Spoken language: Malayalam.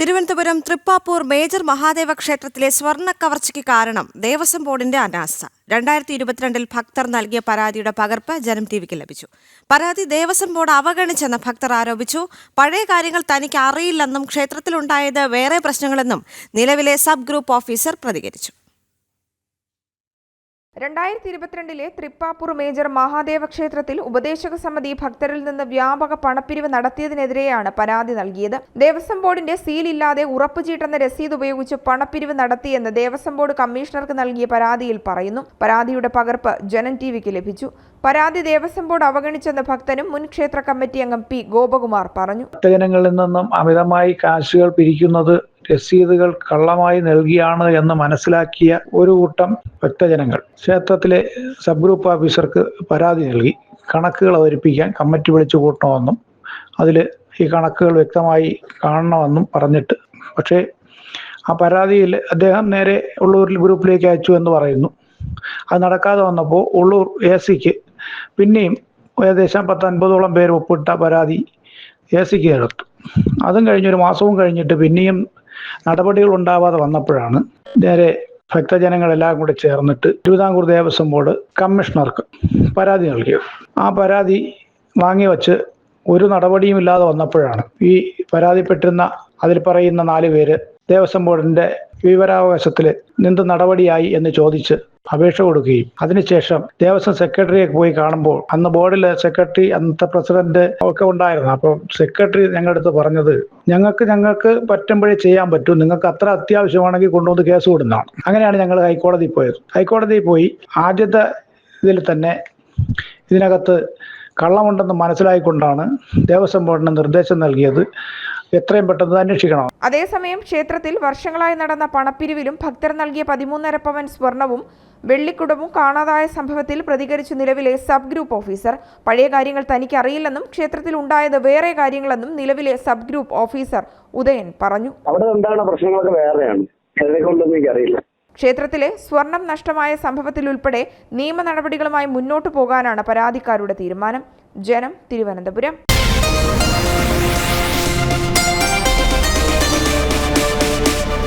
തിരുവനന്തപുരം തൃപ്പാപ്പൂർ മേജർ മഹാദേവ ക്ഷേത്രത്തിലെ സ്വർണ കവർച്ചയ്ക്ക് കാരണം ദേവസ്വം ബോർഡിന്റെ അനാസ്ഥ. രണ്ടായിരത്തി ഇരുപത്തിരണ്ടിൽ ഭക്തർ നൽകിയ പരാതിയുടെ പകർപ്പ് ജനം ടി വിക്ക് ലഭിച്ചു. പരാതി ദേവസ്വം ബോർഡ് അവഗണിച്ചെന്ന് ഭക്തർ ആരോപിച്ചു. പഴയ കാര്യങ്ങൾ തനിക്ക് അറിയില്ലെന്നും ക്ഷേത്രത്തിലുണ്ടായത് വേറെ പ്രശ്നങ്ങളെന്നും നിലവിലെ സബ് ഗ്രൂപ്പ് ഓഫീസർ പ്രതികരിച്ചു. രണ്ടായിരത്തി ഇരുപത്തിരണ്ടിലെ തൃപ്പാപ്പൂർ മേജർ മഹാദേവ ക്ഷേത്രത്തിൽ ഉപദേശക സമിതി ഭക്തരിൽ നിന്ന് വ്യാപക പണപ്പിരിവ് നടത്തിയതിനെതിരെയാണ് പരാതി നൽകിയത്. ദേവസ്വം ബോർഡിന്റെ സീൽ ഇല്ലാതെ ഉറപ്പുചീട്ടെന്ന രസീത് ഉപയോഗിച്ച് പണപ്പിരിവ് നടത്തിയെന്ന് ദേവസ്വം ബോർഡ് കമ്മീഷണർക്ക് നൽകിയ പരാതിയിൽ പറയുന്നു. പരാതിയുടെ പകർപ്പ് ജനൻ ടിവിക്ക് ലഭിച്ചു. പരാതി ദേവസ്വം ബോർഡ് അവഗണിച്ചെന്ന് ഭക്തനും മുൻ ക്ഷേത്ര കമ്മിറ്റി അംഗം പി ഗോപകുമാർ പറഞ്ഞു. ഭക്തജനങ്ങളിൽ നിന്നും അമിതമായി കാശുകൾ പിരിക്കുന്നത് രസീതുകൾ കള്ളമായി നൽകിയാണ് എന്ന് മനസ്സിലാക്കിയ ഒരു കൂട്ടം ഭക്തജനങ്ങൾ ക്ഷേത്രത്തിലെ സബ് ഗ്രൂപ്പ് ഓഫീസർക്ക് പരാതി നൽകി. കണക്കുകൾ അവതരിപ്പിക്കാൻ കമ്മിറ്റി വിളിച്ചു കൂട്ടണമെന്നും അതിൽ ഈ കണക്കുകൾ വ്യക്തമായി കാണണമെന്നും പറഞ്ഞിട്ട്. പക്ഷേ ആ പരാതിയിൽ അദ്ദേഹം നേരെ ഉള്ളൂർ ഗ്രൂപ്പിലേക്ക് അയച്ചു എന്ന് പറയുന്നു. അത് നടക്കാതെ വന്നപ്പോൾ ഉള്ളൂർ എ സിക്ക് പിന്നെയും ഏകദേശം പത്തൊൻപതോളം പേര് ഒപ്പിട്ട പരാതി എ സിക്ക് എടുത്തു. അതും കഴിഞ്ഞൊരു മാസവും കഴിഞ്ഞിട്ട് പിന്നെയും നടപടികൾ ഉണ്ടാവാതെ വന്നപ്പോഴാണ് നേരെ ഭക്തജനങ്ങളെല്ലാം കൂടെ ചേർന്നിട്ട് തിരുവിതാംകൂർ ദേവസ്വം ബോർഡ് കമ്മീഷണർക്ക് പരാതി നൽകിയത്. ആ പരാതി വാങ്ങി വച്ച് ഒരു നടപടിയും ഇല്ലാതെ വന്നപ്പോഴാണ് ഈ പരാതിപ്പെട്ടിരുന്ന അതിൽ പറയുന്ന നാല് പേര് ദേവസ്വം ബോർഡിന്റെ വിവരാവകാശത്തിൽ എന്ത് നടപടിയായി എന്ന് ചോദിച്ച് അപേക്ഷ കൊടുക്കുകയും. അതിനുശേഷം ദേവസ്വം സെക്രട്ടറിയെ പോയി കാണുമ്പോൾ അന്ന് ബോർഡിലെ സെക്രട്ടറി അന്നത്തെ പ്രസിഡന്റ് ഒക്കെ ഉണ്ടായിരുന്നു. അപ്പോൾ സെക്രട്ടറി ഞങ്ങളുടെ അടുത്ത് പറഞ്ഞത് ഞങ്ങൾക്ക് ഞങ്ങൾക്ക് പറ്റുമ്പോഴേ ചെയ്യാൻ പറ്റൂ. നിങ്ങൾക്ക് അത്ര അത്യാവശ്യമാണെങ്കിൽ കൊണ്ടുവന്ന് കേസ് കൊടുക്കുന്നതാണ് അങ്ങനെയാണ് ഞങ്ങൾ ഹൈക്കോടതിയിൽ പോയത്. ഹൈക്കോടതിയിൽ പോയി ആദ്യത്തെ ഇതിൽ തന്നെ ഇതിനകത്ത് കള്ളമുണ്ടെന്ന് മനസ്സിലായിക്കൊണ്ടാണ് ദേവസ്വം ബോർഡിന് നിർദ്ദേശം നൽകിയത്. എത്രയും പെട്ടെന്ന് അന്വേഷിക്കണം. അതേസമയം ക്ഷേത്രത്തിൽ വർഷങ്ങളായി നടന്ന പണപ്പിരിവിലും ഭക്തർ നൽകിയ പതിമൂന്നര പവൻ സ്വർണവും വെള്ളിക്കുടവും കാണാതായ സംഭവത്തിൽ പ്രതികരിച്ചു നിലവിലെ സബ് ഗ്രൂപ്പ് ഓഫീസർ. പഴയ കാര്യങ്ങൾ തനിക്ക് അറിയില്ലെന്നും ക്ഷേത്രത്തിൽ ഉണ്ടായത് വേറെ കാര്യങ്ങളെന്നും നിലവിലെ സബ് ഗ്രൂപ്പ് ഓഫീസർ ഉദയൻ പറഞ്ഞു. അവിടെ എന്താണ് പ്രശ്നങ്ങളൊക്കെ വേറെയാണ്? എനിക്കറിയില്ല. ക്ഷേത്രത്തിലെ സ്വർണം നഷ്ടമായ സംഭവത്തിൽ ഉൾപ്പെടെ നിയമ നടപടികളുമായി മുന്നോട്ടു പോകാനാണ് പരാതിക്കാരുടെ തീരുമാനം. ജനം തിരുവനന്തപുരം.